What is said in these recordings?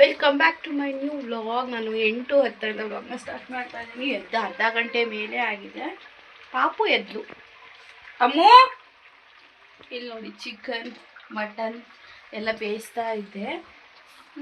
Welcome back to my new vlog ನಾನು ಎಂಟು ಹತ್ತರಿಂದ ವ್ಲಾಗ್ನ ಸ್ಟಾರ್ಟ್ ಮಾಡ್ತಾ ಇದ್ದೀನಿ. ಎದ್ದ ಅರ್ಧ ಗಂಟೆ ಮೇಲೆ ಆಗಿದೆ. ಪಾಪು ಎದ್ಲು ಅಮ್ಮು? ಇಲ್ಲಿ ನೋಡಿ ಚಿಕನ್ ಮಟನ್ ಎಲ್ಲ ಬೇಯಿಸ್ತಾ ಇದ್ದೆ.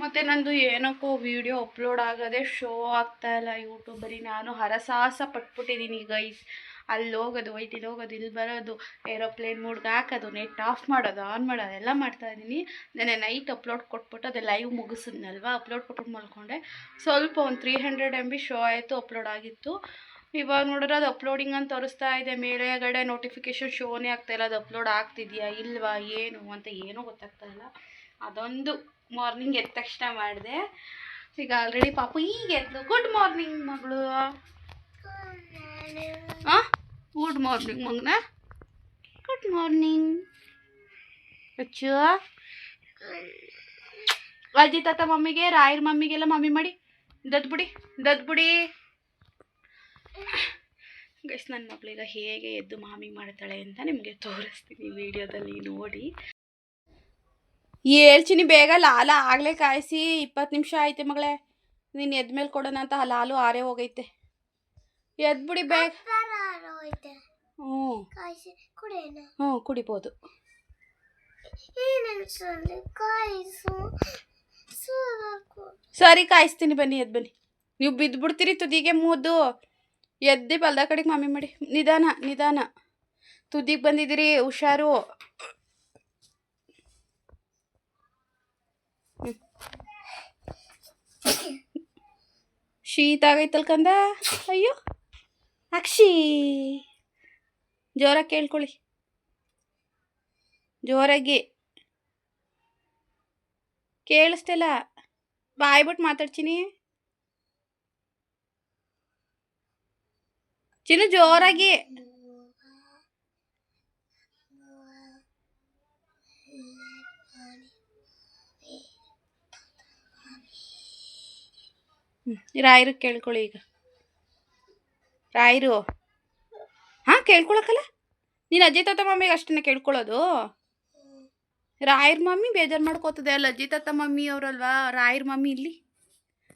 ಮತ್ತು ನಂದು ಏನಕ್ಕೋ ವಿಡಿಯೋ ಅಪ್ಲೋಡ್ ಆಗೋದೇ ಶೋ ಆಗ್ತಾ ಇಲ್ಲ. ಯೂಟ್ಯೂಬಲ್ಲಿ ನಾನು ಹರಸಾಹಸ ಪಟ್ಬಿಟ್ಟಿದ್ದೀನಿ ಗೈಸ್ ಅಲ್ಲಿ ಹೋಗೋದು ವೈಟ್ ಇಲ್ಲಿ ಹೋಗೋದು ಇಲ್ಲಿ ಬರೋದು ಏರೋಪ್ಲೇನ್ ಮೂಡ್ಗೆ ಹಾಕೋದು ನೆಟ್ ಆಫ್ ಮಾಡೋದು ಆನ್ ಮಾಡೋದು, ಎಲ್ಲ ಮಾಡ್ತಾ ಇದ್ದೀನಿ. ನೆನೆ ನೈಟ್ ಅಪ್ಲೋಡ್ ಕೊಟ್ಬಿಟ್ಟು ಅದೇ ಲೈವ್ ಮುಗಿಸಿದ್ನಲ್ವ? ಅಪ್ಲೋಡ್ ಕೊಟ್ಬಿಟ್ಟು ಮಲ್ಕೊಂಡೆ. ಸ್ವಲ್ಪ ಒಂದು three hundred M B show ಆಯಿತು ಅಪ್ಲೋಡ್ ಆಗಿತ್ತು. ಇವಾಗ ನೋಡಿದ್ರೆ ಅದು ಅಪ್ಲೋಡಿಂಗ್ ಅಂತ ತೋರಿಸ್ತಾ ಇದೆ. ಮೇಲೆಗಡೆ ನೋಟಿಫಿಕೇಶನ್ ಶೋನೇ ಆಗ್ತಾ ಇಲ್ಲ. ಅದು ಅಪ್ಲೋಡ್ ಆಗ್ತಿದೆಯಾ, ಇಲ್ವಾ, ಏನು ಅಂತ ಏನೂ ಗೊತ್ತಾಗ್ತಾ ಇಲ್ಲ. ಅದೊಂದು ಮಾರ್ನಿಂಗ್ ಎದ್ದ ತಕ್ಷಣ ಮಾಡಿದೆ. ಈಗ ಆಲ್ರೆಡಿ ಪಾಪು ಈಗ ಎದ್ದು ಗುಡ್ ಮಾರ್ನಿಂಗ್ ಮಗಳು. ಹಾಂ ಗುಡ್ ಮಾರ್ನಿಂಗ್ ಮಗನ ಗುಡ್ ಮಾರ್ನಿಂಗ್ ಅಚ್ಚು ಅಜ್ಜಿ ತಾತ ಮಮ್ಮಿಗೆ ರಾಯರ್ ಮಮ್ಮಿಗೆಲ್ಲ ಮಮ್ಮಿ ಮಾಡಿ ದದ್ಬಿಡಿ ದದ್ಬಿಡಿ ಗೈಸ್ ನನ್ನ ಮಗಳೀಗ ಹೇಗೆ ಎದ್ದು ಮಾಮಿ ಮಾಡ್ತಾಳೆ ಅಂತ ನಿಮಗೆ ತೋರಿಸ್ತೀನಿ ವಿಡಿಯೋದಲ್ಲಿ ನೋಡಿ. ಹೇಳ್ತೀನಿ ಬೇಗ ಲಾಲ ಆಗಲೇ ಕಾಯಿಸಿ, ಇಪ್ಪತ್ತು ನಿಮಿಷ ಆಯ್ತೆ ಮಗಳೇ. ನೀನು ಎದ್ಮೇಲೆ ಕೊಡೋಣ ಅಂತ ಲಾಲು ಆರೇ ಹೋಗೈತೆ. ಎದ್ಬಿಡಿ ಬೇಗ ಹ್ಞೂ ಹ್ಞೂ ಕುಡಿಬೋದು. ಸರಿ ಕಾಯಿಸ್ತೀನಿ ಬನ್ನಿ ಎದ್ದು ಬನ್ನಿ. ನೀವು ಬಿದ್ದುಬಿಡ್ತೀರಿ ತುದಿಗೆ ಮೂದು ಎದ್ದಿ ಬಲ್ದ ಕಡೆಗೆ ಮಮ್ಮಿ ಮಾಡಿ. ನಿಧಾನ ನಿಧಾನ. ತುದಿಗೆ ಬಂದಿದ್ದೀರಿ ಹುಷಾರು. ಶೀತ ಆಗೈತಲ್ಕಂದ? ಅಯ್ಯೋ. ಅಕ್ಷಿ. ಜೋರಾಗಿ ಕೇಳ್ಕೊಳ್ಳಿ. ಜೋರಾಗಿ. ಕೇಳಿಸ್ತಿಲ್ಲ ಬಾಯ್ಬಿಟ್ಟು ಮಾತಾಡ್ತೀನಿ. ಚಿನ್ನು ಜೋರಾಗಿ. ರಾಯರು ಕೇಳ್ಕೊಳ್ಳಿ ಈಗ. ರಾಯರು ಹಾಂ ಕೇಳ್ಕೊಳಕಲ್ಲ ನೀನು ಅಜ್ಜಿ ತಾತ ಮಮ್ಮಿಗೆ ಅಷ್ಟನ್ನ ಕೇಳ್ಕೊಳ್ಳೋದು ರಾಯರ್ ಮಮ್ಮಿ ಬೇಜಾರು ಮಾಡ್ಕೋತದೆ ಅಲ್ಲ ಅಜ್ಜಿ ತಾತ ಮಮ್ಮಿ ಅವರಲ್ವಾ? ರಾಯರ್ ಮಮ್ಮಿ ಇಲ್ಲಿ.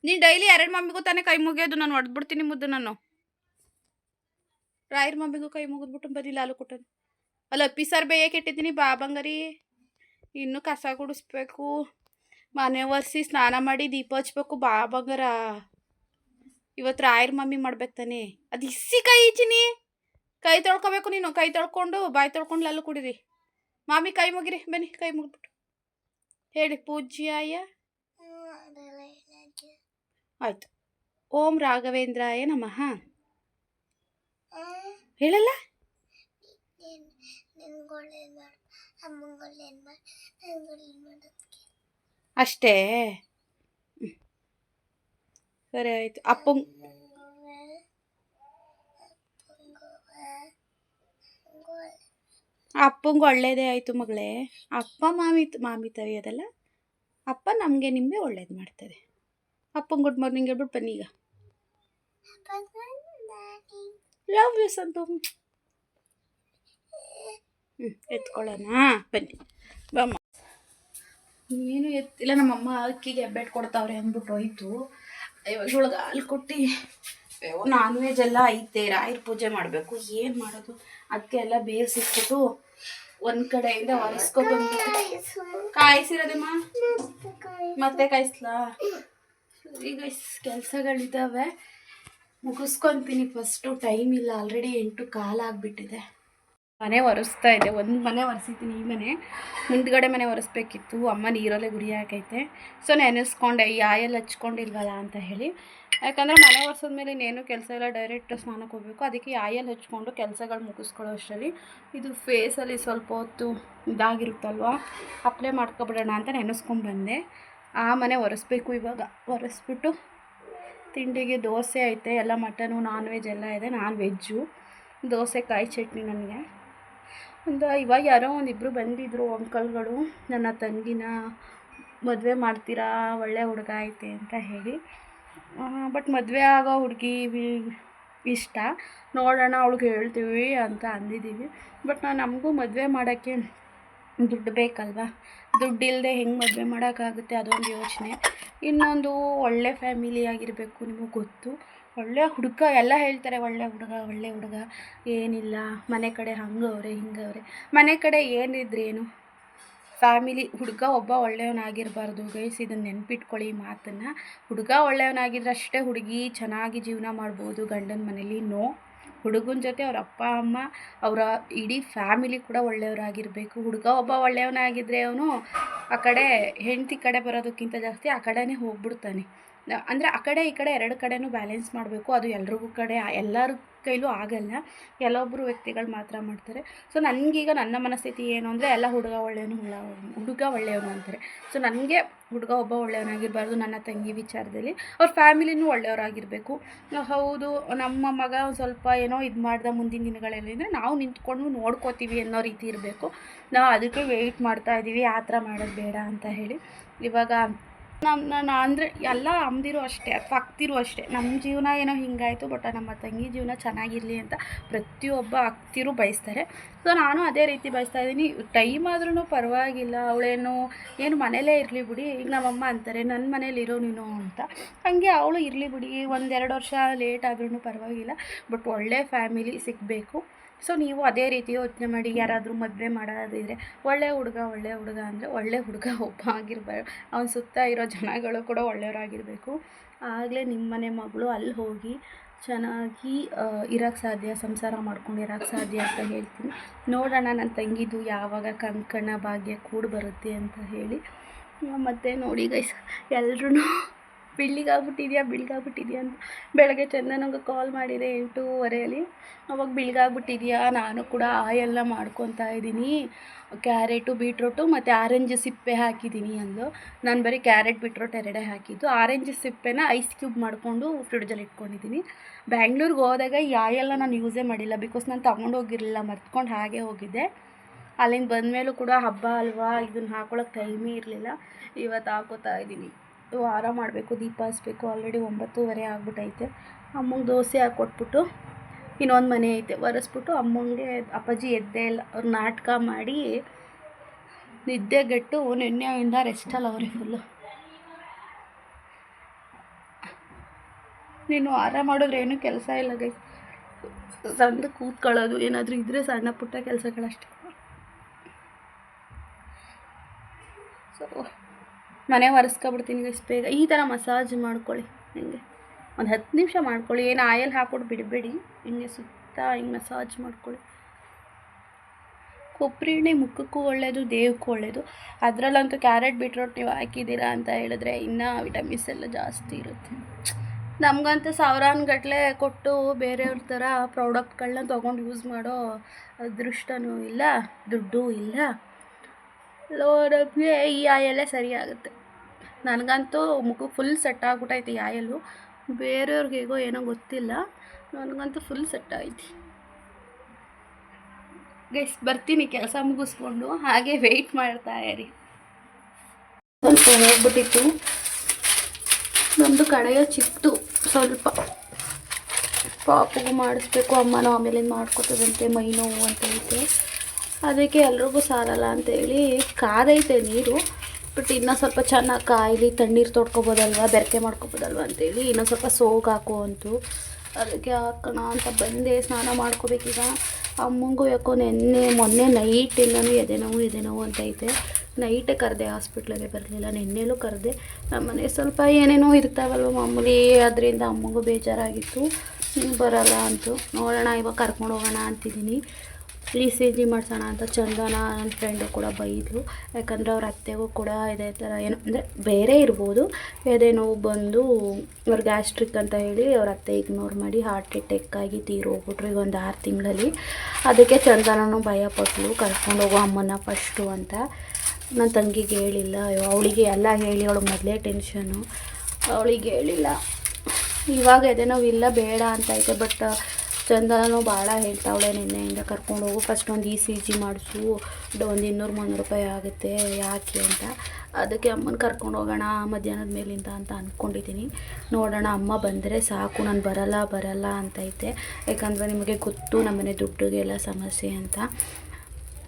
ನೀನು ಡೈಲಿ ಎರಡು ಮಮ್ಮಿಗೂ ತಾನೇ ಕೈ ಮುಗಿಯೋದು, ನಾನು ಹೊಡೆದ್ಬಿಡ್ತೀನಿ ಮುದ್ದು ನಾನು. ರಾಯರ್ ಮಮ್ಮಿಗೂ ಕೈ ಮುಗಿದ್ಬಿಟ್ಟು ಬರೀ ಲಾಲು ಕೊಟ್ಟನು ಅಲ್ಲ ಅಪ್ಪಿ ಸರ್ ಬೇಯಕ್ಕೆ ಇಟ್ಟಿದ್ದೀನಿ? ಬಾ, ಬಂಗಾರಿ. ಇನ್ನೂ ಕಸ ಗುಡಿಸ್ಬೇಕು. ಮನೆ ಒರೆಸಿ ಸ್ನಾನ ಮಾಡಿ ದೀಪ ಹಚ್ಬೇಕು. ಬಾ, ಬಂಗಾರ. ಇವತ್ತು ರಾಯರ್ ಮಮ್ಮಿ ಮಾಡ್ಬೇಕು ತಾನೆ. ಅದು ಇಸಿ ಕೈ ಈಚಿನಿ. ಕೈ ತೊಳ್ಕೊಬೇಕು ನೀನು. ಕೈ ತೊಳ್ಕೊಂಡು, ಬಾಯಿ ತೊಳ್ಕೊಂಡು ಅಲ್ಲೂ ಕುಡಿರಿ. ಮಾಮಿ ಕೈ ಮುಗಿರಿ. ಬನ್ನಿ, ಕೈ ಮುಗಿಬಿಟ್ಟು. ಹೇಳಿ ಪೂಜ್ಯಾಯ ಆಯ್ತು. ಓಂ ರಾಘವೇಂದ್ರಾಯ ನಮಃ. ಹೇಳಲ್ಲ? ಅಷ್ಟೇ. ಸರಿ ಆಯ್ತು ಅಪ್ಪಂಗೆ ಅಪ್ಪಂಗೆ ಒಳ್ಳೇದೇ ಆಯಿತು ಮಗಳೇ. ಅಪ್ಪ ಮಾಮಿ ಮಾಮಿ ತರಿಯೋದಲ್ಲ ಅಪ್ಪ ನಮಗೆ ನಿಮಗೆ ಒಳ್ಳೇದು ಮಾಡ್ತದೆ. ಅಪ್ಪಂಗೆ ಗುಡ್ ಮಾರ್ನಿಂಗ್ ಹೇಳ್ಬಿಟ್ಟು ಬನ್ನಿ ಈಗ. ಲವ್ ಯು ಸಂತು ಹ್ಞೂ ಎತ್ಕೊಳ್ಳೋಣ. ಬನ್ನಿ. ಬಮ್ಮ ಏನು ಎತ್ತಿಲ್ಲ ನಮ್ಮಮ್ಮ ಅಕ್ಕಿಗೆ ಹೆಬ್ಬೆಟ್ ಕೊಡ್ತಾವ್ರೆ ಅಂದ್ಬಿಟ್ಟು ಹೋಯ್ತು. ಇವಾಗ ಹಾಲು ಕೊಟ್ಟು. ನಾನ್ ವೆಜ್ ಎಲ್ಲ ಐತೆ ರಾಯರ್ ಪೂಜೆ ಮಾಡಬೇಕು. ಏನು ಮಾಡೋದು? ಅದಕ್ಕೆ ಎಲ್ಲ ಬೇಯಿಸಿಟ್ಬಿಟ್ಟು ಒಂದು ಕಡೆಯಿಂದ ಒರೆಸ್ಕೊಬಂದು ಕಾಯಿಸಿರೋದಮ್ಮ? ಮತ್ತೆ ಕಾಯಿಸ್ಲಾ? ಈಗ ಕೆಲಸಗಳಿದ್ದಾವೆ ಮುಗಿಸ್ಕೊತೀನಿ ಫಸ್ಟು ಟೈಮ್ ಇಲ್ಲ ಆಲ್ರೆಡಿ ಎಂಟು ಕಾಲಾಗ್ಬಿಟ್ಟಿದೆ ಮನೆ ಒರೆಸ್ತಾ ಇದೆ. ಒಂದು ಮನೆ ಒರೆಸಿದ್ದೀನಿ ಈ ಮನೆ. ಮುಂದ್ಗಡೆ ಮನೆ ಒರೆಸ್ಬೇಕಿತ್ತು. ಅಮ್ಮ ನೀರಲ್ಲೇ ಗುರಿ ಹಾಕೈತೆ. ಸೊ ನೆನೆಸ್ಕೊಂಡೆ. ಈ ಆಯಲ್ಲಿ ಹಚ್ಕೊಂಡಿಲ್ವಲ್ಲ ಅಂತ ಹೇಳಿ. ಯಾಕಂದರೆ ಮನೆ ಒರೆಸಿದ್ಮೇಲೆ ಇನ್ನೇನು ಕೆಲಸ ಎಲ್ಲ ಡೈರೆಕ್ಟ್ ಸ್ನಾನಕ್ಕೆ ಹೋಗಬೇಕು. ಅದಕ್ಕೆ ಆಯಲ್ಲಿ ಆಯಲ್ ಹಚ್ಕೊಂಡು ಕೆಲಸಗಳು ಮುಗಿಸ್ಕೊಳ್ಳೋ ಅಷ್ಟರಲ್ಲಿ ಇದು ಫೇಸಲ್ಲಿ ಸ್ವಲ್ಪ ಹೊತ್ತು ಇದಾಗಿರುತ್ತಲ್ವ? ಅಪ್ಲೈ ಮಾಡ್ಕೊಬಿಡೋಣ ಅಂತ ನೆನೆಸ್ಕೊಂಡು ಬಂದೆ. ಆ ಮನೆ ಒರೆಸ್ಬೇಕು ಇವಾಗ. ಒರೆಸ್ಬಿಟ್ಟು ತಿಂಡಿಗೆ ದೋಸೆ ಐತೆ. ಎಲ್ಲ ಮಟನು ನಾನ್ ವೆಜ್ ಎಲ್ಲ ಇದೆ. ನಾನ್ ವೆಜ್ಜು ದೋಸೆ, ಕಾಯಿ ಚಟ್ನಿ ನನಗೆ. ಒಂದು ಇವಾಗ ಯಾರೋ ಒಂದಿಬ್ಬರು ಬಂದಿದ್ದರು ಅಂಕಲ್ಗಳು ನನ್ನ ತಂಗಿನ ಮದುವೆ ಮಾಡ್ತೀರಾ, ಒಳ್ಳೆ ಹುಡುಗ ಐತೆ ಅಂತ ಹೇಳಿ. ಬಟ್ ಮದುವೆ ಆಗೋ ಹುಡುಗಿ ಇಷ್ಟ. ನೋಡೋಣ, ಅವ್ಳಿಗೆ ಹೇಳ್ತೀವಿ ಅಂತ ಅಂದಿದ್ದೀವಿ ಬಟ್ ನಾನು ನಮಗೂ ಮದುವೆ ಮಾಡೋಕ್ಕೆ ದುಡ್ಡು ಬೇಕಲ್ವಾ? ದುಡ್ಡು ಇಲ್ಲದೆ ಹೆಂಗೆ ಮದುವೆ ಮಾಡೋಕ್ಕಾಗುತ್ತೆ ಅದೊಂದು ಯೋಚನೆ. ಇನ್ನೊಂದು ಒಳ್ಳೆ ಫ್ಯಾಮಿಲಿ ಆಗಿರಬೇಕು, ನಿಮಗೆ ಗೊತ್ತು. ಒಳ್ಳೆ ಹುಡುಗ, ಎಲ್ಲ ಹೇಳ್ತಾರೆ ಒಳ್ಳೆ ಹುಡುಗ ಒಳ್ಳೆ ಹುಡುಗ. ಏನಿಲ್ಲ, ಮನೆ ಕಡೆ ಹಂಗವ್ರೆ, ಹಿಂಗವ್ರೆ. ಮನೆ ಕಡೆ ಏನಿದ್ರೇನು? ಫ್ಯಾಮಿಲಿ, ಹುಡುಗ ಒಬ್ಬ ಒಳ್ಳೆಯವನಾಗಿರಬಾರ್ದು. ಗೈಸ್ ಇದನ್ನು ನೆನ್ಪಿಟ್ಕೊಳ್ಳಿ ಮಾತನ್ನು. ಹುಡುಗ ಒಳ್ಳೆಯವನಾಗಿದ್ರೆ ಅಷ್ಟೇ ಹುಡುಗಿ ಚೆನ್ನಾಗಿ ಜೀವನ ಮಾಡ್ಬೋದು ಗಂಡನ ಮನೇಲಿ, ನೋ. ಹುಡುಗನ ಜೊತೆ ಅವ್ರ ಅಪ್ಪ, ಅಮ್ಮ, ಅವರ ಇಡೀ ಫ್ಯಾಮಿಲಿ ಕೂಡ ಒಳ್ಳೆಯವರಾಗಿರಬೇಕು. ಹುಡುಗ ಒಬ್ಬ ಒಳ್ಳೆಯವನಾಗಿದ್ದರೆ ಅವನು ಆ ಕಡೆ, ಹೆಂಡತಿ ಕಡೆ ಬರೋದಕ್ಕಿಂತ ಜಾಸ್ತಿ ಆ ಕಡೆನೇ ಹೋಗ್ಬಿಡ್ತಾನೆ. ಅಂದರೆ ಆ ಕಡೆ ಈ ಕಡೆ ಎರಡು ಕಡೆನೂ ಬ್ಯಾಲೆನ್ಸ್ ಮಾಡಬೇಕು. ಅದು ಎಲ್ರಿಗೂ ಕಡೆ ಎಲ್ಲರ ಕೈಲೂ ಆಗಲ್ಲ. ಕೆಲವೊಬ್ಬರು ವ್ಯಕ್ತಿಗಳು ಮಾತ್ರ ಮಾಡ್ತಾರೆ. ಸೊ ನನಗೀಗ ನನ್ನ ಮನಸ್ಥಿತಿ ಏನು ಅಂದರೆ ಎಲ್ಲ ಹುಡುಗ ಒಳ್ಳೆಯವನು ಹುಡುಗ ಒಳ್ಳೆಯವನು ಅಂತಾರೆ. ಸೊ ನನಗೆ ಹುಡುಗ ಒಬ್ಬ ಒಳ್ಳೆಯವನಾಗಿರಬಾರ್ದು ನನ್ನ ತಂಗಿ ವಿಚಾರದಲ್ಲಿ. ಅವ್ರ ಫ್ಯಾಮಿಲಿನೂ ಒಳ್ಳೆಯವರಾಗಿರಬೇಕು. ಹೌದು, ನಮ್ಮ ಮಗ ಸ್ವಲ್ಪ ಏನೋ ಇದು ಮಾಡ್ದ ಮುಂದಿನ ದಿನಗಳಲ್ಲಿ ಅಂದರೆ ನಾವು ನಿಂತ್ಕೊಂಡು ನೋಡ್ಕೋತೀವಿ ಅನ್ನೋ ರೀತಿ ಇರಬೇಕು. ನಾವು ಅದಕ್ಕೆ ವೆಯ್ಟ್ ಮಾಡ್ತಾ ಇದ್ದೀವಿ ಆ ಥರ ಮಾಡೋದು ಬೇಡ ಅಂತ ಹೇಳಿ. ಇವಾಗ ನಮ್ಮ ನಾನು ಅಂದರೆ ಎಲ್ಲ ಅಮ್ಮದಿರು ಅಷ್ಟೇ ಅಥವಾ ಅಕ್ತಿರು ಅಷ್ಟೇ. ನಮ್ಮ ಜೀವನ ಏನೋ ಹಿಂಗಾಯಿತು, ಬಟ್ ನಮ್ಮ ತಂಗಿ ಜೀವನ ಚೆನ್ನಾಗಿರಲಿ ಅಂತ ಪ್ರತಿಯೊಬ್ಬ ಅಕ್ತಿರು ಬಯಸ್ತಾರೆ. ಸೊ ನಾನು ಅದೇ ರೀತಿ ಬಯಸ್ತಾ ಇದ್ದೀನಿ. ಟೈಮ್ ಆದ್ರೂ ಪರವಾಗಿಲ್ಲ, ಅವಳೇನು ಏನು ಮನೇಲೇ ಇರಲಿ ಬಿಡಿ, ಈಗ ನಮ್ಮಮ್ಮ ಅಂತಾರೆ ನನ್ನ ಮನೇಲಿ ಇರೋ ನೀನು ಅಂತ. ಹಾಗೆ ಅವಳು ಇರಲಿ ಬಿಡಿ ಒಂದೆರಡು ವರ್ಷ ಲೇಟ್ ಆದ್ರೂ ಪರವಾಗಿಲ್ಲ, ಬಟ್ ಒಳ್ಳೆ ಫ್ಯಾಮಿಲಿ ಸಿಗಬೇಕು. ಸೊ ನೀವು ಅದೇ ರೀತಿ ಯೋಚನೆ ಮಾಡಿ ಯಾರಾದರೂ ಮದುವೆ ಮಾಡೋದಿದ್ರೆ ಒಳ್ಳೆ ಹುಡುಗ ಒಳ್ಳೆ ಹುಡುಗ ಅಂದರೆ ಒಳ್ಳೆ ಹುಡುಗ ಒಬ್ಬ ಆಗಿರ್ಬಾರ್ದು. ಅವನ ಸುತ್ತ ಇರೋ ಜನಗಳು ಕೂಡ ಒಳ್ಳೆಯವರಾಗಿರಬೇಕು. ಆಗಲೇ ನಿಮ್ಮ ಮನೆ ಮಗಳು ಅಲ್ಲಿ ಹೋಗಿ ಚೆನ್ನಾಗಿ ಇರೋಕ್ಕೆ ಸಾಧ್ಯ, ಸಂಸಾರ ಮಾಡ್ಕೊಂಡು ಇರೋಕ್ಕೆ ಸಾಧ್ಯ ಅಂತ ಹೇಳ್ತೀನಿ. ನೋಡೋಣ ನನ್ನ ತಂಗಿದು ಯಾವಾಗ ಕಂಕಣ ಭಾಗ್ಯ ಕೂಡ ಬರುತ್ತೆ ಅಂತ ಹೇಳಿ. ಮತ್ತು ನೋಡಿ ಗೈಸ್ ಎಲ್ರೂ ಬಿಳ್ಳಿಗಾಗ್ಬಿಟ್ಟಿದ್ಯಾ ಬಿಳ್ಗಾಗ್ಬಿಟ್ಟಿದ್ಯಾ ಅಂತ ಬೆಳಗ್ಗೆ ಚಂದನಂಗೆ ಕಾಲ್ ಮಾಡಿದೆ ಎಂಟೂವರೆಯಲ್ಲಿ. ಅವಾಗ ಬಿಳ್ಗಾಗ್ಬಿಟ್ಟಿದ್ಯಾ ನಾನು ಕೂಡ ಆಯೆಲ್ಲ ಮಾಡ್ಕೊತಾ ಇದ್ದೀನಿ. ಕ್ಯಾರೆಟು, ಬೀಟ್ರೋಟು ಮತ್ತು ಆರೆಂಜ್ ಸಿಪ್ಪೆ ಹಾಕಿದ್ದೀನಿ ಅಂದು ನಾನು ಬರೀ ಕ್ಯಾರೆಟ್, ಬೀಟ್ರೋಟ್ ಎರಡೇ ಹಾಕಿದ್ದು. ಆರೆಂಜ್ ಸಿಪ್ಪೆನ ಐಸ್ ಕ್ಯೂಬ್ ಮಾಡಿಕೊಂಡು ಫ್ರಿಡ್ಜಲ್ಲಿ ಇಟ್ಕೊಂಡಿದ್ದೀನಿ. ಬ್ಯಾಂಗ್ಳೂರಿಗೆ ಹೋದಾಗ ಈ ಆಯೆಲ್ಲ ನಾನು ಯೂಸೇ ಮಾಡಿಲ್ಲ ಬಿಕಾಸ್ ನಾನು ತೊಗೊಂಡೋಗಿರಲಿಲ್ಲ ಮರ್ತ್ಕೊಂಡು ಹಾಗೆ ಹೋಗಿದ್ದೆ. ಅಲ್ಲಿಂದ ಬಂದಮೇಲೂ ಕೂಡ ಹಬ್ಬ ಅಲ್ವಾ ಇದನ್ನು ಹಾಕೊಳ್ಳೋಕೆ ಟೈಮೇ ಇರಲಿಲ್ಲ. ಇವತ್ತು ಹಾಕೋತಾ ಇದ್ದೀನಿ. ವಾರ ಮಾಡಬೇಕು, ದೀಪ ಹಚ್ಬೇಕು ಆಲ್ರೆಡಿ ಒಂಬತ್ತೂವರೆ ಆಗ್ಬಿಟ್ಟೈತೆ ಅಮ್ಮಂಗೆ ದೋಸೆ ಹಾಕ್ಕೊಟ್ಬಿಟ್ಟು ಇನ್ನೊಂದು ಮನೆ ಐತೆ, ಒರೆಸ್ಬಿಟ್ಟು ಅಮ್ಮಂಗೆ ಅಪ್ಪಾಜಿ ಎದ್ದೇ ಇಲ್ಲ, ಅವ್ರು ನಾಟಕ ಮಾಡಿ ನಿದ್ದೆಗೆಟ್ಟು ನೆನ್ನೆಯಿಂದ ರೆಸ್ಟಲ್ಲ ಅವ್ರಿಗೆ ಫುಲ್ಲು ನೀನು ವಾರ ಮಾಡಿದ್ರೆ ಏನೂ ಕೆಲಸ ಇಲ್ಲ ಗೈ ಸಣ್ಣ ಕೂತ್ಕೊಳ್ಳೋದು, ಏನಾದರೂ ಇದ್ದರೆ ಸಣ್ಣ ಪುಟ್ಟ ಕೆಲಸಗಳಷ್ಟೇ. ಸೊ ಮನೆ ಒರೆಸ್ಕೊಬಿಡ್ತೀನಿ ಗೈಸ್ ಬೇಗ. ಈ ಥರ ಮಸಾಜ್ ಮಾಡ್ಕೊಳ್ಳಿ ಹಿಂಗೆ ಒಂದು ಹತ್ತು ನಿಮಿಷ ಮಾಡ್ಕೊಳ್ಳಿ. ಏನು ಆಯಲ್ ಹಾಕ್ಬಿಟ್ಟು ಬಿಡಬೇಡಿ. ಹಿಂಗೆ ಸುತ್ತ ಹಿಂಗೆ ಮಸಾಜ್ ಮಾಡ್ಕೊಳ್ಳಿ. ಕೊಬ್ಬರಿ ಎಣ್ಣೆ ಮುಖಕ್ಕೂ ಒಳ್ಳೆಯದು ದೇಹಕ್ಕೂ ಒಳ್ಳೆಯದು ಅದರಲ್ಲಂತೂ ಕ್ಯಾರೆಟ್ ಬೀಟ್ರೋಟ್ ನೀವು ಹಾಕಿದ್ದೀರಾ ಅಂತ ಹೇಳಿದ್ರೆ ಇನ್ನೂ ವಿಟಮಿನ್ಸ್ ಎಲ್ಲ ಜಾಸ್ತಿ ಇರುತ್ತೆ. ನಮಗಂತೂ ಸಾವಿರಾನು ಗಟ್ಟಲೆ ಕೊಟ್ಟು ಬೇರೆಯವ್ರ ಥರ ಪ್ರಾಡಕ್ಟ್ಗಳನ್ನ ತೊಗೊಂಡು ಯೂಸ್ ಮಾಡೋ ಅದೃಷ್ಟನೂ ಇಲ್ಲ, ದುಡ್ಡೂ ಇಲ್ಲ. ಲೋ ನಮಗೆ ಈ ಆಯಲ್ಲೇ ಸರಿ ಆಗುತ್ತೆ ನನಗಂತೂ ಮುಖ ಫುಲ್ ಸೆಟ್ ಆಗ್ಬಿಟ್ಟೈತಿ ಆಯಲು ಬೇರೆಯವ್ರಿಗೆ ಹೇಗೋ ಏನೋ ಗೊತ್ತಿಲ್ಲ. ನನಗಂತೂ ಫುಲ್ ಸೆಟ್ ಐತಿ. ಗೈಸ್ ಬರ್ತೀನಿ ಕೆಲಸ ಮುಗಿಸ್ಕೊಂಡು. ಹಾಗೆ ವೆಯ್ಟ್ ಮಾಡ್ತಾ ಇರಿ. ಸ್ವಲ್ಪ ಹೋಗ್ಬಿಟ್ಟಿತ್ತು. ನಮ್ಮದು ಕಡೆಯ ಚಿಕ್ತು ಸ್ವಲ್ಪ ಪಾಪಗೂ ಮಾಡಿಸ್ಬೇಕು. ಅಮ್ಮನೂ ಆಮೇಲೆ ಮಾಡ್ಕೊತದಂತೆ ಮೈ ನೋವು ಅಂತ ಐತೆ. ಅದಕ್ಕೆ ಎಲ್ರಿಗೂ ಸಾಲಲ್ಲ ಅಂತೇಳಿ ಕಾದೈತೆ ನೀರು. ಬಟ್ ಇನ್ನೂ ಸ್ವಲ್ಪ ಚೆನ್ನಾಗಿ ಕಾಯಿಲಿ ತಣ್ಣೀರು ತೊಡ್ಕೊಬೋದಲ್ವ, ಬೆರಕೆ ಮಾಡ್ಕೊಬೋದಲ್ವ ಅಂತೇಳಿ ಇನ್ನೊಂದು ಸ್ವಲ್ಪ ಸೋಗು ಹಾಕು ಅಂತು. ಅದಕ್ಕೆ ಹಾಕೋಣ ಅಂತ ಬಂದೆ, ಸ್ನಾನ ಮಾಡ್ಕೋಬೇಕೀಗ. ಅಮ್ಮಂಗೂ ಯಾಕೋ ನೆನ್ನೆ, ಮೊನ್ನೆ ನೈಟಿಂದನೂ ಎದೆ ನೋವು ಎದೆ ನೋವು ಅಂತ ಐತೆ. ನೈಟೇ ಕರೆದೆ ಹಾಸ್ಪಿಟ್ಲಿಗೆ ಬರಲಿಲ್ಲ, ನೆನ್ನೆಲೂ ಕರೆದೆ. ನಮ್ಮನೆ ಸ್ವಲ್ಪ ಏನೇನೋ ಇರ್ತಾವಲ್ವ ಮಾಮೂಲಿ, ಅದರಿಂದ ಅಮ್ಮಂಗೂ ಬೇಜಾರಾಗಿತ್ತು. ಬರಲ್ಲ ಅಂತು. ನೋಡೋಣ, ಇವಾಗ ಕರ್ಕೊಂಡು ಹೋಗೋಣ ಅಂತಿದ್ದೀನಿ. ಇ ಸಿ ಜಿ ಮಾಡ್ಸೋಣ ಅಂತ ಚಂದನ ನನ್ನ ಫ್ರೆಂಡು ಕೂಡ ಬೈದರು ಯಾಕಂದರೆ ಅವ್ರ ಅತ್ತೆಗೂ ಕೂಡ ಇದೇ ಥರ ಏನು, ಅಂದರೆ ಬೇರೆ ಇರ್ಬೋದು. ಎದೆ ಬಂದು ಅವ್ರ ಗ್ಯಾಸ್ಟ್ರಿಕ್ ಅಂತ ಹೇಳಿ ಅವ್ರ ಅತ್ತೆ ಇಗ್ನೋರ್ ಮಾಡಿ ಹಾರ್ಟ್ ಅಟ್ಯಾಕ್ ಆಗಿ ತೀರೋಗ್ಬಿಟ್ರು ಈಗ ಒಂದು ಆರು ತಿಂಗಳಲ್ಲಿ. ಅದಕ್ಕೆ ಚಂದನೂ ಭಯ ಪಟ್ಲು, ಕರ್ಕೊಂಡು ಹೋಗೋ ಅಮ್ಮನ ಫಸ್ಟು ಅಂತ. ನನ್ನ ತಂಗಿಗೆ ಹೇಳಿಲ್ಲ, ಅಯ್ಯೋ, ಅವಳಿಗೆ ಎಲ್ಲ ಹೇಳಿ, ಅವಳು ಮೊದಲೇ ಟೆನ್ಷನು ಅವಳಿಗೆ ಹೇಳಿಲ್ಲ. ಇವಾಗ ಎದೆ ಇಲ್ಲ ಬೇಡ ಅಂತ ಐತೆ ಬಟ್ ಚಂದನೂ ಭಾಳ ಹೇಳ್ತಾವಳೆ ನಿನ್ನೆಯಿಂದ ಕರ್ಕೊಂಡು ಹೋಗು. ಫಸ್ಟ್ ಒಂದು ಇ ಸಿ ಜಿ ಮಾಡಿಸು ಒಂದು ಇನ್ನೂರು ಮುನ್ನೂರು ರೂಪಾಯಿ ಆಗುತ್ತೆ, ಯಾಕೆ ಅಂತ. ಅದಕ್ಕೆ ಅಮ್ಮನ ಕರ್ಕೊಂಡು ಹೋಗೋಣ, ಮಧ್ಯಾಹ್ನದ ಮೇಲಿಂದ ಅಂತ ಅಂದ್ಕೊಂಡಿದ್ದೀನಿ ನೋಡೋಣ, ಅಮ್ಮ ಬಂದರೆ ಸಾಕು, ನಾನು ಬರಲ್ಲ ಬರಲ್ಲ ಅಂತೈತೆ ಯಾಕಂದರೆ ನಿಮಗೆ ಗೊತ್ತು ನಮ್ಮನೆ ದುಡ್ಡಿಗೆಲ್ಲ ಸಮಸ್ಯೆ ಅಂತ.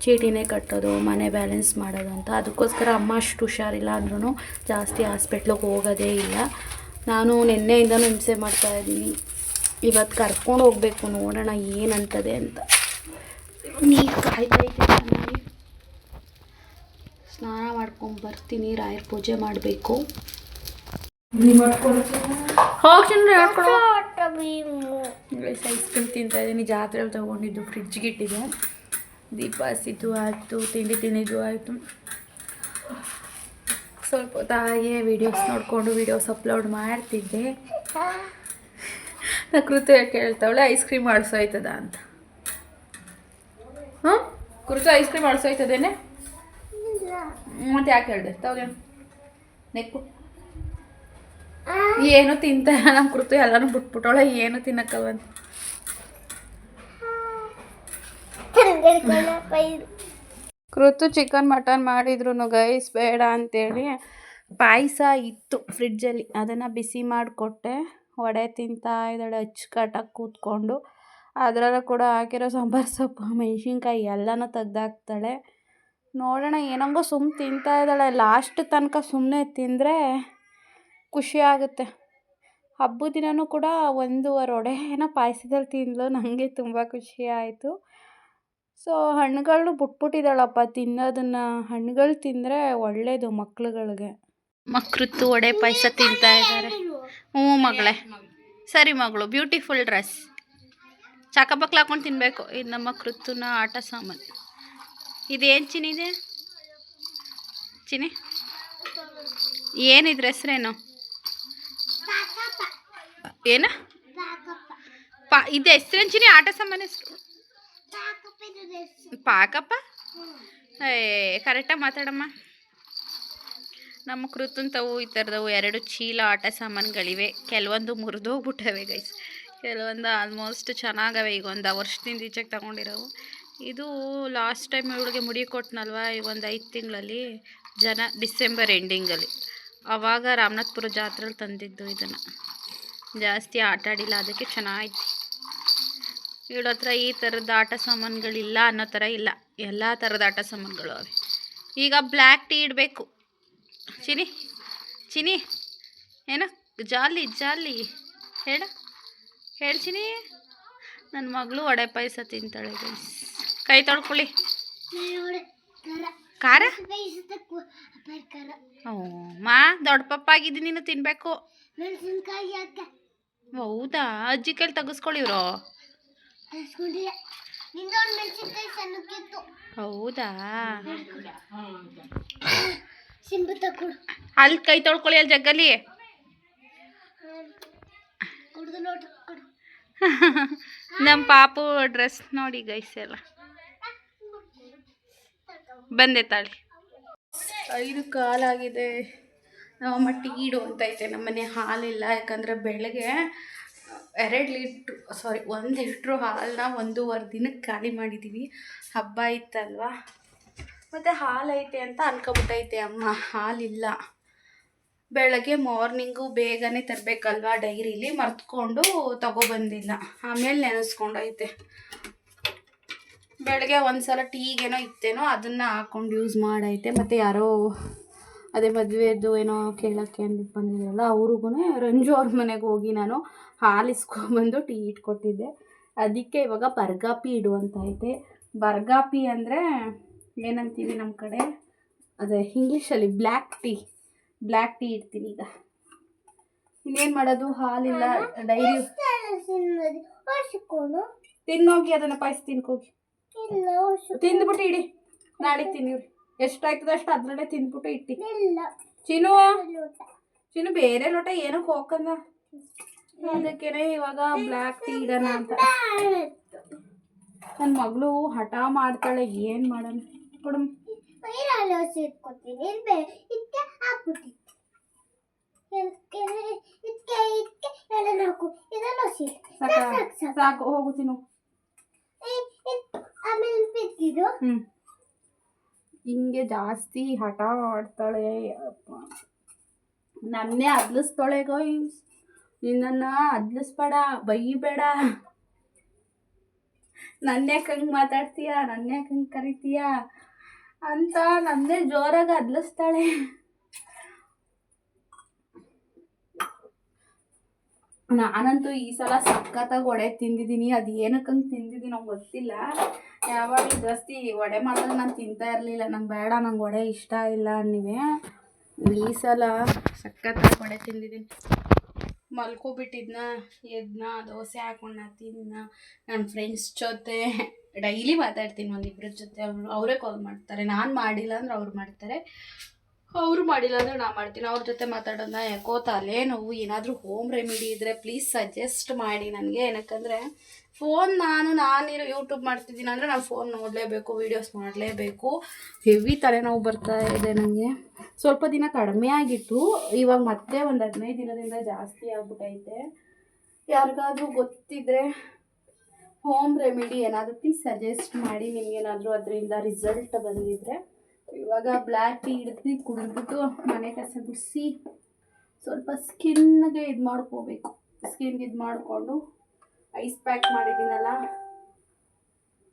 ಚೀಟಿನೇ ಕಟ್ಟೋದು, ಮನೆ ಬ್ಯಾಲೆನ್ಸ್ ಮಾಡೋದು ಅಂತ. ಅದಕ್ಕೋಸ್ಕರ ಅಮ್ಮ ಅಷ್ಟು ಹುಷಾರಿಲ್ಲ ಅಂದ್ರೂ ಜಾಸ್ತಿ ಹಾಸ್ಪಿಟ್ಲಿಗೆ ಹೋಗೋದೇ ಇಲ್ಲ. ನಾನು ನಿನ್ನೆಯಿಂದನೂ ಹಿಂಸೆ ಮಾಡ್ತಾಯಿದ್ದೀನಿ ಇವತ್ತು ಕರ್ಕೊಂಡು ಹೋಗಬೇಕು ನೋಡೋಣ ಏನಂತದೆ ಅಂತ. ನೀರು ಕಾಯ್ತಾ ಚೆನ್ನಾಗಿ ಸ್ನಾನ ಮಾಡ್ಕೊಂಡು ಬರ್ತೀನಿ ರಾಯರ ಪೂಜೆ ಮಾಡಬೇಕು. ಐಸ್ಕ್ರೀಮ್ ಐಸ್ ಕ್ರೀಮ್ ತಿಂತಾ ಇದ್ದೀನಿ. ಜಾತ್ರೆ ತೊಗೊಂಡಿದ್ದು ಫ್ರಿಡ್ಜ್ಗೆ ಇಟ್ಟಿದೆ ದೀಪ ಹಸಿದ್ದು ಆಯಿತು ತಿಂಡಿ ತಿಂದಿದ್ದು ಆಯಿತು. ಸ್ವಲ್ಪ ಹೊತ್ತು ಹಾಗೆ ವೀಡಿಯೋಸ್ ನೋಡಿಕೊಂಡು ವೀಡಿಯೋಸ್ ಅಪ್ಲೋಡ್ ಮಾಡ್ತಿದ್ದೆ. ಕೃತು ಕೇಳ್ತಾವಳೆ ಐಸ್ ಕ್ರೀಮ್ ಆಡ್ಸೋಯ್ತದ ಅಂತ. ಹ್ಞೂ ಕೃತು ಐಸ್ ಕ್ರೀಮ್ ಆಡ್ಸೋಯ್ತದೇನೆ? ಮತ್ತೆ ಯಾಕೆ ಹೇಳಿದೆ? ತಗೊಳ್ಳಿ ನೆಕ್ಕು. ಏನು ತಿಂತ ನಮ್ಮ ಕೃತು ಎಲ್ಲನೂ ಬಿಟ್ಬಿಟ್ಟವಳೆ, ಏನು ತಿನ್ನಕ್ಕಲ್ವಂತ ಕೃತು ಚಿಕನ್ ಮಟನ್ ಮಾಡಿದ್ರು ಗೈಸ್ ಬೇಡ ಅಂತೇಳಿ ಪಾಯಸ ಇತ್ತು ಫ್ರಿಡ್ಜಲ್ಲಿ ಅದನ್ನು ಬಿಸಿ ಮಾಡಿಕೊಟ್ಟೆ. ವಡೆ ತಿಂತಾ ಇದ್ದಾಳೆ, ಅಚ್ಚುಕಟ್ಟಾಗಿ ಕೂತ್ಕೊಂಡು. ಅದರಲ್ಲೂ ಕೂಡ ಹಾಕಿರೋ ಸಾಂಬಾರು ಸೊಪ್ಪು, ಮೆಣಸಿನ್ಕಾಯಿ ಎಲ್ಲನೂ ತೆಗ್ದಾಕ್ತಾಳೆ. ನೋಡೋಣ, ಏನಂಗೋ ಸುಮ್ಮನೆ ತಿಂತಾ ಇದ್ದಾಳೆ. ಲಾಸ್ಟ್ ತನಕ ಸುಮ್ಮನೆ ತಿಂದರೆ ಖುಷಿ ಆಗುತ್ತೆ. ಹಬ್ಬದ ದಿನವೂ ಕೂಡ ಒಂದೂವರೆ ವಡೆ ಏನೋ ಪಾಯಸದಲ್ಲಿ ತಿಂದಳು ನನಗೆ ತುಂಬ ಖುಷಿ ಆಯಿತು. ಸೊ ಹಣ್ಣುಗಳನ್ನೂ ಬಿಟ್ಬಿಟ್ಟಿದ್ದಾಳಪ್ಪ ತಿನ್ನೋದನ್ನು. ಹಣ್ಣುಗಳು ತಿಂದರೆ ಒಳ್ಳೆಯದು ಮಕ್ಳುಗಳಿಗೆ. ಮಕ್ಕೃತ್ತು ವಡೆ ಪಾಯಸ ತಿಂತಾ ಇದ್ದಾರೆ. ಹ್ಞೂ ಮಗಳೇ. ಸರಿ ಮಗಳು ಬ್ಯೂಟಿಫುಲ್ ಡ್ರೆಸ್ ಚಾಕಬಕ್ಲು ಹಾಕೊಂಡು ತಿನ್ನಬೇಕು ಇದು ನಮ್ಮ ಕೃತುನ ಆಟ ಸಾಮಾನು. ಇದೇನು ಚಿನಿದೆ ಚಿನಿ ಏನಿದ್ರ ಹೆಸ್ರೇನು? ಏನು? ಪಾ ಇದು ಹೆಸ್ರೇನು ಚಿನಿ ಆಟ ಸಾಮಾನು ಹೆಸ್ರು? ಪಾಕಪ್ಪ ಏ ಕರೆಕ್ಟಾಗಿ ಮಾತಾಡಮ್ಮ. ನಮ್ಮ ಕೃತಂತವು ಈ ಥರದವು ಎರಡು ಚೀಲ ಆಟ ಸಾಮಾನುಗಳಿವೆ. ಕೆಲವೊಂದು ಮುರಿದೋಗ್ಬಿಟ್ಟವೆ ಗೈಸ್ ಕೆಲವೊಂದು ಆಲ್ಮೋಸ್ಟ್ ಚೆನ್ನಾಗವೆ ಈಗ ಒಂದು ವರ್ಷದಿಂದ ಈಚೆಗೆ ತಗೊಂಡಿರೋವು. ಇದು ಲಾಸ್ಟ್ ಟೈಮ್ ಇವಳಿಗೆ ಮುಡಿ ಕೊಟ್ಟನಲ್ವ ಈಗ ಒಂದು ಐದು ತಿಂಗಳಲ್ಲಿ? ಜನ, ಡಿಸೆಂಬರ್ ಎಂಡಿಂಗಲ್ಲಿ ಆವಾಗ ರಾಮನಾಥ್ಪುರ ಜಾತ್ರೆಲಿ ತಂದಿದ್ದು ಇದನ್ನು. ಜಾಸ್ತಿ ಆಟ ಆಡಿಲ್ಲ, ಅದಕ್ಕೆ ಚೆನ್ನಾಗಿತ್ತು ಇವಳ ಹತ್ರ ಈ ಥರದ ಆಟ ಸಾಮಾನುಗಳಿಲ್ಲ ಅನ್ನೋ ಥರ ಇಲ್ಲ. ಎಲ್ಲ ಥರದ ಆಟ ಸಾಮಾನುಗಳು ಅವೆ. ಈಗ ಬ್ಲ್ಯಾಕ್ ಟೀ ಇಡಬೇಕು. ಚಿನಿ ಚಿನಿ ಏನು? ಜಾಲಿ ಜಾಲಿ. ಹೇಳ. ಹೇಳು ಚಿನಿ. ನನ್ನ ಮಗಳು ವಡೆ ಪಾಯಸ ತಿಂತಾಳೆ ಗೈಸ್ ಕೈ ತೊಳ್ಕೊಳ್ಳಿ. ಖಾರ? ಓ ಮಾ ದೊಡ್ಡ ಪಪ್ಪ ಆಗಿದ್ದೀನಿ ನೀನು ತಿನ್ನಬೇಕು ಹೌದಾ? ಅಜ್ಜಿ ಕೈಲಿ ತೆಗಿಸ್ಕೊಳ್ಳಿ ಇವರು. ಹೌದಾ? ಅಲ್ಲಿ ಕೈ ತೊಳ್ಕೊಳ್ಳಿ ಅಲ್ಲಿ ಜಗ್ಗಲ್ಲಿ. ನಮ್ಮ ಪಾಪು ಡ್ರೆಸ್ ನೋಡಿ ಗೈಸ್ ಎಲ್ಲ. ಬಂದೆ ತಾಳಿ. ಐದು ಕಾಲಾಗಿದೆ ನಮ್ಮಮ್ಮ ಟೀ ಇಡು ಅಂತೈತೆ ನಮ್ಮನೆ ಹಾಲಿಲ್ಲ ಯಾಕಂದರೆ ಬೆಳಗ್ಗೆ ಎರಡು ಲೀಟ್ರು ಸಾರಿ ಒಂದು ಲೀಟ್ರು ಹಾಲನ್ನ ಒಂದೂವರೆ ದಿನಕ್ಕೆ ಖಾಲಿ ಮಾಡಿದ್ದೀವಿ ಹಬ್ಬ ಇತ್ತಲ್ವ? ಮತ್ತು ಹಾಲೈತೆ ಅಂತ ಅನ್ಕೊಬಿಟ್ಟೈತೆ ಅಮ್ಮ. ಹಾಲಿಲ್ಲ. ಬೆಳಗ್ಗೆ ಮಾರ್ನಿಂಗು ಬೇಗನೆ ತರಬೇಕಲ್ವಾ ಡೈರಿಲಿ? ಮರ್ತ್ಕೊಂಡು ತಗೊಬಂದಿಲ್ಲ ಆಮೇಲೆ ನೆನೆಸ್ಕೊಂಡೈತೆ. ಬೆಳಗ್ಗೆ ಒಂದು ಸಲ ಟೀಗೇನೋ ಇತ್ತೇನೋ ಅದನ್ನು ಹಾಕೊಂಡು ಯೂಸ್ ಮಾಡೈತೆ. ಮತ್ತು ಯಾರೋ ಅದೇ ಮದುವೆದು ಏನೋ ಕೇಳೋಕ್ಕೆ ಅಂದ್ಬಿಟ್ಟು ಬಂದಿದ್ರಲ್ಲ ಅವ್ರಿಗೂ ರಂಜು ಅವ್ರ ಮನೆಗೆ ಹೋಗಿ ನಾನು ಹಾಲು ಇಸ್ಕೊಂಬಂದು ಟೀ ಇಟ್ಕೊಟ್ಟಿದ್ದೆ. ಅದಕ್ಕೆ ಇವಾಗ ಬರ್ಗಾಪಿ ಇಡುವಂತೈತೆ. ಬರ್ಗಾಪಿ ಅಂದರೆ ಏನಂತೀವಿ ನಮ್ಮ ಕಡೆ? ಅದೇ ಇಂಗ್ಲೀಷಲ್ಲಿ ಬ್ಲ್ಯಾಕ್ ಟೀ ಬ್ಲ್ಯಾಕ್ ಟೀ ಇಡ್ತೀನಿ ಈಗ. ಇನ್ನೇನು ಮಾಡೋದು? ಹಾಲಿಲ್ಲ, ಡೈರಿ ತಿನ್ನೋಗಿ ಅದನ್ನು ಪಾಯಸ ತಿನ್ಕೋಗಿ. ತಿಂದ್ಬಿಟ್ಟು ಇಡಿ. ನಾಳೆ ತಿನ್ನಿವ್ರಿ ಎಷ್ಟಾಯ್ತದ ಅಷ್ಟು ಅದರಲ್ಲೇ ತಿಂದ್ಬಿಟ್ಟು ಇಟ್ಟಿ. ಚಿನ್ನು ಚಿನ್ನು ಬೇರೆ ಲೋಟ ಏನಕ್ಕೆ ಹೋಗಂದ ಅದಕ್ಕೇನೆ ಇವಾಗ ಬ್ಲ್ಯಾಕ್ ಟೀ ಇಡೋಣ ಅಂತ. ನನ್ನ ಮಗಳು ಹಠ ಮಾಡ್ತಾಳೆ, ಏನು ಮಾಡೋಣ? ಕೊಡು. ಸಾಕ ಸಾಕು ಹೋಗು ತಿನ್ನು. ಹ್ಞೂ ಹಿಂಗೆ ಜಾಸ್ತಿ ಹಠ ಮಾಡ್ತಾಳೆ ಅಪ್ಪ. ನನ್ನೇ ಅದ್ಲಿಸ್ತಾಳೆ ಗಾಯ್ಸ್ ನಿನ್ನನ್ನು ಅದ್ಲಿಸ್ಬೇಡ ಬೈಬೇಡ. ನನ್ನೇ ಯಾಕೆ ಹಂಗೆ ಮಾತಾಡ್ತೀಯ? ನನ್ನೇ ಯಾಕೆ ಹಂಗೆ ಕರಿತೀಯ? ಅಂತ ನನ್ನೇ ಜೋರಾಗಿ ಅದ್ಲಿಸ್ತಾಳೆ. ನಾನಂತೂ ಈ ಸಲ ಸಖತ್ತಾಗಿ ವಡೆ ತಿಂದಿದ್ದೀನಿ. ಅದು ಏನಕ್ಕಂಗೆ ತಿಂದಿದ್ದೀನಿ ಗೊತ್ತಿಲ್ಲ. ಯಾವಾಗಲೂ ಜಾಸ್ತಿ ವಡೆ ಮಾಡಿದ್ರೆ ನಾನು ತಿಂತಾ ಇರಲಿಲ್ಲ. ನಂಗೆ ಬೇಡ, ನಂಗೆ ವಡೆ ಇಷ್ಟ ಇಲ್ಲ ಅನ್ನಿವೆ ಈ ಸಲ ಸಖತ್ತಾಗಿ ವಡೆ ತಿಂದಿದ್ದೀನಿ. ಮಲ್ಕೊಬಿಟ್ಟಿದ್ನ, ಎದ್ನ, ದೋಸೆ ಹಾಕೊಂಡ ತಿನ್ನ ನನ್ನ ಫ್ರೆಂಡ್ಸ್ ಜೊತೆ. ಡೈಲಿ ಮಾತಾಡ್ತೀನಿ ಒಂದಿಬ್ಬರ ಜೊತೆ. ಅವರು ಅವರೇ ಕಾಲ್ ಮಾಡ್ತಾರೆ. ನಾನು ಮಾಡಿಲ್ಲ ಅಂದ್ರೆ ಅವ್ರು ಮಾಡ್ತಾರೆ. ಅವರು ಮಾಡಿಲ್ಲ ಅಂದ್ರೆ ನಾ ಮಾಡ್ತೀನಿ. ಅವ್ರ ಜೊತೆ ಮಾತಾಡೋದನ್ನ ಯಾಕೋ ತಲೆ ನೋವು ಏನಾದರೂ ಹೋಮ್ ರೆಮಿಡಿ ಇದ್ದರೆ ಪ್ಲೀಸ್ ಸಜೆಸ್ಟ್ ಮಾಡಿ ನನಗೆ. ಏನಕ್ಕಂದರೆ ಫೋನ್ ನಾನು ನಾನಿರೋ ಯೂಟ್ಯೂಬ್ ಮಾಡ್ತಿದ್ದೀನಿ ಅಂದರೆ ನಾನು ಫೋನ್ ನೋಡಲೇಬೇಕು ವೀಡಿಯೋಸ್ ಮಾಡಲೇಬೇಕು. ಹೆವಿ ತಲೆನೋವು ಬರ್ತಾ ಇದೆ ನನಗೆ ಸ್ವಲ್ಪ ದಿನ ಕಡಿಮೆ ಆಗಿತ್ತು. ಇವಾಗ ಮತ್ತೆ ಒಂದು ಹದಿನೈದು ದಿನದಿಂದ ಜಾಸ್ತಿ ಆಗ್ಬಿಟ್ಟೈತೆ ಯಾರಿಗಾದ್ರೂ ಗೊತ್ತಿದ್ರೆ ಹೋಮ್ ರೆಮಿಡಿ ಏನಾದರೂ ಪ್ಲೀಸ್ ಸಜೆಸ್ಟ್ ಮಾಡಿ ನಿಮ್ಗೇನಾದರೂ ಅದರಿಂದ ರಿಸಲ್ಟ್ ಬಂದಿದ್ರೆ. ಇವಾಗ ಬ್ಲ್ಯಾಕ್ ಟೀ ಹಿಡಿದು ಕುಡಿದ್ಬಿಟ್ಟು ಮನೆ ಕಸ ಬಿಡಿಸಿ ಸ್ವಲ್ಪ ಸ್ಕಿನ್ಗೆ ಇದು ಮಾಡ್ಕೋಬೇಕು. ಸ್ಕಿನ್ಗೆ ಇದು ಮಾಡಿಕೊಂಡು ಐಸ್ ಪ್ಯಾಕ್ ಮಾಡಿದ್ದೀನಲ್ಲ,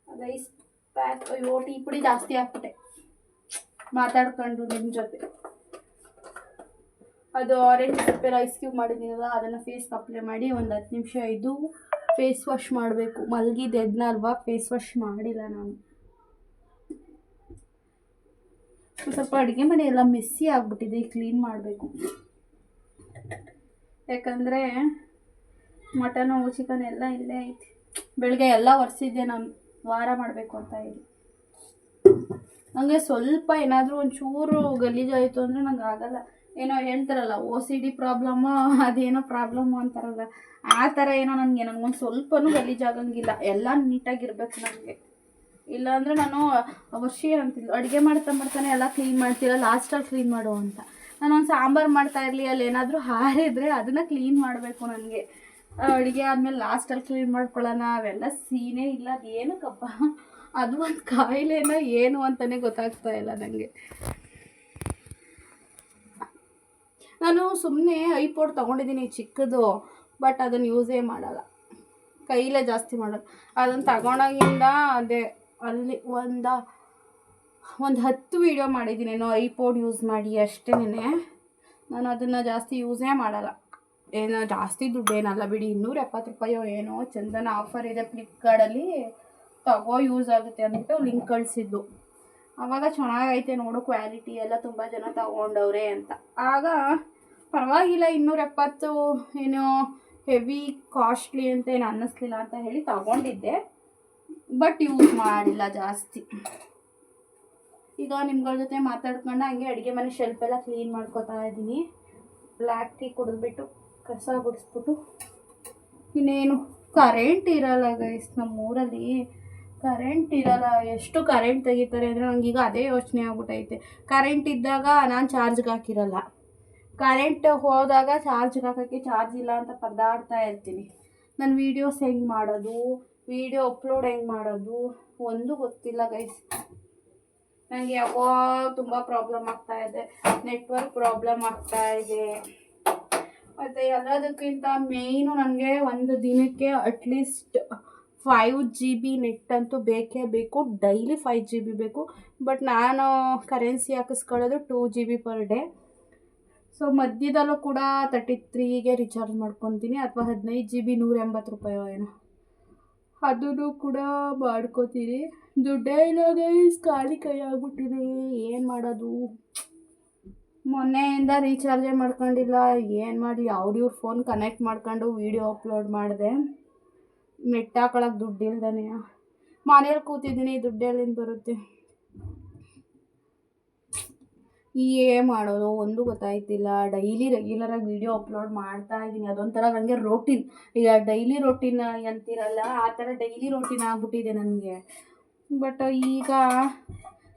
ಅದು ಐಸ್ ಪ್ಯಾಕ್ ಅಯ್ಯೋ, ಟೀ ಪುಡಿ ಜಾಸ್ತಿ ಹಾಕ್ಬಿಟ್ಟೆ ಮಾತಾಡ್ಕೊಂಡು ನಿಮ್ಮ ಜೊತೆ. ಅದು ಆರೆಂಜ್ ಪೆಪ್ಪರ್ ಐಸ್ ಕ್ಯೂಬ್ ಮಾಡಿದ್ದೀನಲ್ಲ, ಅದನ್ನು ಫೇಸ್ಗೆ ಅಪ್ಲೈ ಮಾಡಿ ಒಂದು ಹತ್ತು ನಿಮಿಷ ಇದು ಫೇಸ್ ವಾಶ್ ಮಾಡಬೇಕು. ಮಲಗಿದ್ದು ಅಲ್ವಾ? ಫೇಸ್ ವಾಶ್ ಮಾಡಿಲ್ಲ ನಾನು. ಸ್ವಲ್ಪ ಅಡುಗೆ ಮನೆ ಎಲ್ಲ ಮೆಸ್ಸಿ ಆಗ್ಬಿಟ್ಟಿದೆ. ಕ್ಲೀನ್ ಮಾಡಬೇಕು. ಯಾಕಂದರೆ ಮಟನು ಚಿಕನ್ ಎಲ್ಲ ಇಲ್ಲೇ ಐತಿ. ಬೆಳಗ್ಗೆ ಎಲ್ಲ ಒರೆಸಿದ್ದೆ ನಾನು. ವಾರ ಮಾಡಬೇಕು ಅಂತ ಹೇಳಿ. ನನಗೆ ಸ್ವಲ್ಪ ಏನಾದರೂ ಒಂಚೂರು ಗಲೀಜಾಯಿತು ಅಂದರೆ ನಂಗೆ ಆಗಲ್ಲ. ಏನೋ ಹೇಳ್ತಾರಲ್ಲ ಓ ಸಿ ಡಿ ಪ್ರಾಬ್ಲಮ್ಮು ಅದೇನೋ ಪ್ರಾಬ್ಲಮ್ಮು ಅಂತಾರಲ್ಲ. ಆ ಥರ ಏನೋ ನನಗೆ ನನಗೊಂದು ಸ್ವಲ್ಪನೂ ಗಲೀಜಾಗಂಗಿಲ್ಲ. ಎಲ್ಲ ನೀಟಾಗಿರ್ಬೇಕು ನನಗೆ. ಇಲ್ಲಾಂದರೆ ನಾನು ವರ್ಷಿ ಅಂತಿದ್ಲು. ಅಡುಗೆ ಮಾಡ್ತಾ ಮಾಡ್ತಾನೆ ಎಲ್ಲ ಕ್ಲೀನ್ ಮಾಡ್ತೀರ ಲಾಸ್ಟಲ್ಲಿ ಕ್ಲೀನ್ ಮಾಡು ಅಂತ. ನಾನು ಒಂದು ಸಾಂಬಾರು ಮಾಡ್ತಾ ಇರಲಿ, ಅಲ್ಲಿ ಏನಾದರೂ ಹಾರಿದ್ರೆ ಅದನ್ನು ಕ್ಲೀನ್ ಮಾಡಬೇಕು ನನಗೆ. ಅಡುಗೆ ಆದಮೇಲೆ ಲಾಸ್ಟಲ್ಲಿ ಕ್ಲೀನ್ ಮಾಡ್ಕೊಳ್ಳೋಣ, ಅವೆಲ್ಲ ಸೀನೇ ಇಲ್ಲ, ಅದು ಏನಕ್ಕಪ್ಪ? ಅದು ಒಂದು ಕಾಯಿಲೆನ ಏನು ಅಂತಲೇ ಗೊತ್ತಾಗ್ತಾ ಇಲ್ಲ ನನಗೆ ನಾನು ಸುಮ್ಮನೆ ಐಪೋಡ್ ತೊಗೊಂಡಿದ್ದೀನಿ ಚಿಕ್ಕದು. ಬಟ್ ಅದನ್ನು ಯೂಸೇ ಮಾಡಲ್ಲ. ಕೈಲೇ ಜಾಸ್ತಿ ಮಾಡೋದು ಅದನ್ನು ತಗೊಂಡಾಗಿಂದ ಅದೇ ಅಲ್ಲಿ ಒಂದು ಒಂದು ಹತ್ತು ವೀಡಿಯೋ ಮಾಡಿದ್ದೀನಿ. ಏನೋ ಐಪೋಡ್ ಯೂಸ್ ಮಾಡಿ ಅಷ್ಟೇ ನಾನು ಅದನ್ನು ಜಾಸ್ತಿ ಯೂಸೇ ಮಾಡಲ್ಲ. ಏನೋ ಜಾಸ್ತಿ ದುಡ್ಡೇನಲ್ಲ ಬಿಡಿ. ಇನ್ನೂರ ಎಪ್ಪತ್ತು ರೂಪಾಯೋ ಏನೋ ಚಂದನ ಆಫರ್ ಇದೆ ಫ್ಲಿಪ್ಕಾರ್ಟಲ್ಲಿ ತಗೋ ಯೂಸ್ ಆಗುತ್ತೆ ಅಂದ್ಬಿಟ್ಟು ಲಿಂಕ್ ಕಳಿಸಿದ್ದು. ಆವಾಗ ಚೆನ್ನಾಗೈತೆ ನೋಡು ಕ್ವಾಲಿಟಿ ಎಲ್ಲ ತುಂಬ ಜನ ತಗೊಂಡವ್ರೆ ಅಂತ. ಆಗ ಪರವಾಗಿಲ್ಲ, ಇನ್ನೂರ ಎಪ್ಪತ್ತು ಏನೋ ಹೆವಿ ಕಾಸ್ಟ್ಲಿ ಅಂತ ಏನು ಅನ್ನಿಸ್ಲಿಲ್ಲ ಅಂತ ಹೇಳಿ ತಗೊಂಡಿದ್ದೆ. ಬಟ್ ಯೂಸ್ ಮಾಡಿಲ್ಲ ಜಾಸ್ತಿ. ಈಗ ನಿಮ್ಗಳ ಜೊತೆ ಮಾತಾಡ್ಕೊಂಡು ಹಂಗೆ ಅಡುಗೆ ಮನೆ ಶೆಲ್ಫ್ ಎಲ್ಲ ಕ್ಲೀನ್ ಮಾಡ್ಕೊತಾ ಇದ್ದೀನಿ. ಬ್ಲ್ಯಾಕ್ ಟೀ ಕುಡಿದ್ಬಿಟ್ಟು ಕಸ ಗುಡಿಸ್ಬಿಟ್ಟು. ಇನ್ನೇನು ಕರೆಂಟ್ ಇರಲ್ಲ ಗೈಸ್ ನಮ್ಮ ಊರಲ್ಲಿ. ಕರೆಂಟ್ ಇರಲ್ಲ. ಎಷ್ಟು ಕರೆಂಟ್ ತೆಗಿತಾರೆ ಅಂದರೆ ನನಗೀಗ ಅದೇ ಯೋಚನೆ ಆಗ್ಬಿಟ್ಟೈತೆ ಕರೆಂಟ್ ಇದ್ದಾಗ ನಾನು ಚಾರ್ಜ್ಗೆ ಹಾಕಿರಲ್ಲ. ಕರೆಂಟ್ ಹೋದಾಗ ಚಾರ್ಜ್ ಹಾಕೋಕ್ಕೆ ಚಾರ್ಜ್ ಇಲ್ಲ ಅಂತ ಪರದಾಡ್ತಾ ಇರ್ತೀನಿ. ನನ್ನ ವೀಡಿಯೋಸ್ ಹೆಂಗೆ ಮಾಡೋದು? ವೀಡಿಯೋ ಅಪ್ಲೋಡ್ ಹೆಂಗೆ ಮಾಡೋದು? ಒಂದು ಗೊತ್ತಿಲ್ಲ ಗೈಸ್ ನನಗೆ ಯಾವಾಗ ತುಂಬ ಪ್ರಾಬ್ಲಮ್ ಆಗ್ತಾ ಇದೆ. ನೆಟ್ವರ್ಕ್ ಪ್ರಾಬ್ಲಮ್ ಆಗ್ತಾ ಇದೆ. ಮತ್ತು ಎಲ್ಲದಕ್ಕಿಂತ ಮೇಯ್ನು ನನಗೆ ಒಂದು ದಿನಕ್ಕೆ at least five G B net ಅಂತೂ ಬೇಕೇ ಬೇಕು. ಡೈಲಿ ಫೈವ್ ಜಿ ಬಿ ಬೇಕು. ಬಟ್ ನಾನು currency ಹಾಕಿಸ್ಕೊಳ್ಳೋದು two G B per day so ಮಧ್ಯದಲ್ಲೂ ಕೂಡ ತರ್ಟಿ ತ್ರೀಗೆ ರಿಚಾರ್ಜ್ ಮಾಡ್ಕೊತೀನಿ. ಅಥವಾ ಹದಿನೈದು ಜಿ ಬಿ ನೂರ ಎಂಬತ್ತು ರೂಪಾಯೋ ಏನೋ. ಅದನ್ನು ಕೂಡ ಮಾಡ್ಕೋತೀನಿ. ದುಡ್ಡೇ ಇಲ್ಲ ಗೈಸ್ ಖಾಲಿ ಕೈ ಆಗ್ಬಿಟ್ಟಿದೆ. ಏನು ಮಾಡೋದು? ಮೊನ್ನೆಯಿಂದ ರೀಚಾರ್ಜೇ ಮಾಡ್ಕೊಂಡಿಲ್ಲ. ಏನು ಮಾಡಿ ಅವ್ರ ಇವ್ರ ಫೋನ್ ಕನೆಕ್ಟ್ ಮಾಡ್ಕೊಂಡು ವೀಡಿಯೋ ಅಪ್ಲೋಡ್ ಮಾಡಿದೆ. ನೆಟ್ ಹಾಕೊಳಕ್ಕೆ ದುಡ್ಡು ಇಲ್ದೇ ಮನೇಲಿ ಕೂತಿದ್ದೀನಿ ದುಡ್ಡು ಎಲ್ಲಿಂದ ಬರುತ್ತೆ. ಏನು ಮಾಡೋದು, ಒಂದು ಗೊತ್ತಾಯ್ತಿಲ್ಲ. ಡೈಲಿ ರೆಗ್ಯುಲರಾಗಿ ವೀಡಿಯೋ ಅಪ್ಲೋಡ್ ಮಾಡ್ತಾ ಇದ್ದೀನಿ. ಅದೊಂಥರ ನನಗೆ ರೋಟೀನ್ ಈಗ ಡೈಲಿ ರೊಟೀನ್ ಅಂತಿರಲ್ಲ, ಆ ಥರ ಡೈಲಿ ರೊಟೀನ್ ಆಗಿಬಿಟ್ಟಿದೆ ನನಗೆ. ಬಟ್ ಈಗ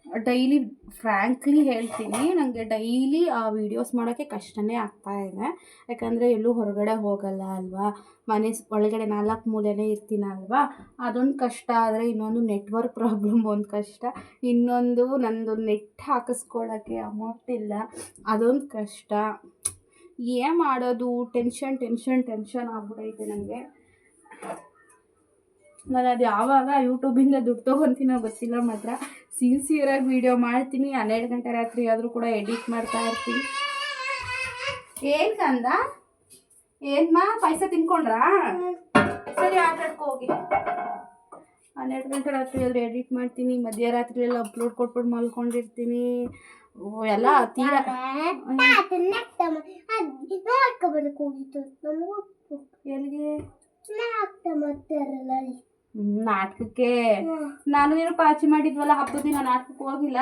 ಡೈಲಿ ಫ್ರ್ಯಾಂಕ್ಲಿ ಹೇಳ್ತೀನಿ. ನನಗೆ ಡೈಲಿ ಆ ವೀಡಿಯೋಸ್ ಮಾಡೋಕ್ಕೆ ಕಷ್ಟನೇ ಆಗ್ತಾ ಇದೆ. ಯಾಕಂದರೆ ಎಲ್ಲೂ ಹೊರಗಡೆ ಹೋಗಲ್ಲ ಅಲ್ವಾ? ಮನೆ ಒಳಗಡೆ ನಾಲ್ಕು ಮೂಲೆಯೇ ಇರ್ತೀನಲ್ವಾ ಅದೊಂದು ಕಷ್ಟ. ಆದರೆ ಇನ್ನೊಂದು ನೆಟ್ವರ್ಕ್ ಪ್ರಾಬ್ಲಮ್ ಒಂದು ಕಷ್ಟ. ಇನ್ನೊಂದು ನಂದು ನೆಟ್ ಹಾಕಿಸ್ಕೊಳ್ಳೋಕ್ಕೆ ಅಮೌಂಟ್ ಇಲ್ಲ. ಅದೊಂದು ಕಷ್ಟ. ಏನು ಮಾಡೋದು? ಟೆನ್ಷನ್ ಟೆನ್ಷನ್ ಟೆನ್ಷನ್ ಆಗ್ಬಿಟ್ಟೈತೆ ನನಗೆ ನಾನು ಅದು ಯಾವಾಗ ಯೂಟ್ಯೂಬಿಂದ ದುಡ್ಡು ತೊಗೊತೀನೋ ಗೊತ್ತಿಲ್ಲ ಮಾತ್ರ. ಸಿನ್ಸಿಯರಾಗಿ ವಿಡಿಯೋ ಮಾಡ್ತೀನಿ. ಹನ್ನೆರಡು ಗಂಟೆ ರಾತ್ರಿ ಆದರೂ ಕೂಡ ಎಡಿಟ್ ಮಾಡ್ತಾ ಇರ್ತೀನಿ. ಏನು ಕಂದ? ಏನ್ಮ ಪಾಯಸ ತಿನ್ಕೊಂಡ್ರಾ? ಸರಿ ಆಟ ಹೋಗಿ. ಹನ್ನೆರಡು ಗಂಟೆ ರಾತ್ರಿ ಆದ್ರೆ ಎಡಿಟ್ ಮಾಡ್ತೀನಿ. ಮಧ್ಯರಾತ್ರಿ ಎಲ್ಲ ಅಪ್ಲೋಡ್ ಕೊಟ್ಬಿಟ್ಟು ಮಲ್ಕೊಂಡಿರ್ತೀನಿ. ಓ, ಎಲ್ಲ ತೀರಾ ಎಲ್ಲಿಗೆ ನಾಟಕಕ್ಕೆ. ನಾನು ನೀನು ಪಾಚಿ ಮಾಡಿದ್ವಲ್ಲ ಹಬ್ಬದ ದಿನ ನಾಟಕಕ್ಕೆ ಹೋಗಿಲ್ಲ?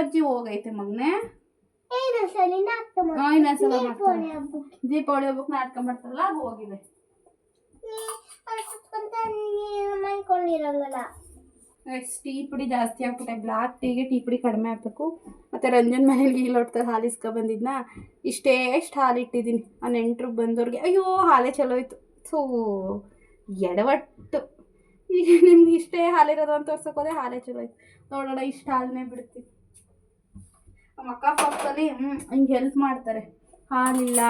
ಅಜ್ಜಿ ಹೋಗೈತೆ ಮಗನೇ. ಇನ್ನೊಂದ್ಸಲ ದೀಪಾವಳಿ ಹಬ್ಬಕ್ಕೆ. ನಾಟಕ ಮಾಡ್ತಾರಲ್ಲ ಅದು ಹೋಗಿದೆ. ಟೀ ಪುಡಿ ಜಾಸ್ತಿ ಆಗ್ಬಿಟ್ಟೆ ಬ್ಲಾಕ್ ಟೀಗೆ ಟೀ ಪುಡಿ ಕಡಿಮೆ ಹಾಕ್ಬೇಕು. ಮತ್ತು ರಂಜನ್ ಮನೇಲಿ ಈ ಲೋಟದಲ್ಲಿ ಹಾಲು ಇಸ್ಕೊ ಬಂದಿದ್ನ ಇಷ್ಟೇ ಎಷ್ಟು ಹಾಲು ಇಟ್ಟಿದ್ದೀನಿ. ಆ ನೆಂಟ್ರಿಗೆ ಬಂದವ್ರಿಗೆ ಅಯ್ಯೋ ಹಾಲೇ ಚಲೋ ಆಯ್ತು ಸೋ ಎಡವಟ್ಟು. ಈಗ ನಿಮ್ಗೆ ಇಷ್ಟೇ ಹಾಲಿರೋದು ಅಂತ ತೋರ್ಸೋಕೋದೆ ಹಾಲೇ ಚಲೋ ಐತೆ ನೋಡೋಣ ಇಷ್ಟು ಹಾಲನ್ನೇ ಬಿಡ್ತೀವಿ ನಮ್ಮ ಅಕ್ಕ ಪಕ್ಕದಲ್ಲಿ ಹಿಂಗೆ ಹೆಲ್ಪ್ ಮಾಡ್ತಾರೆ. ಹಾಲಿಲ್ಲ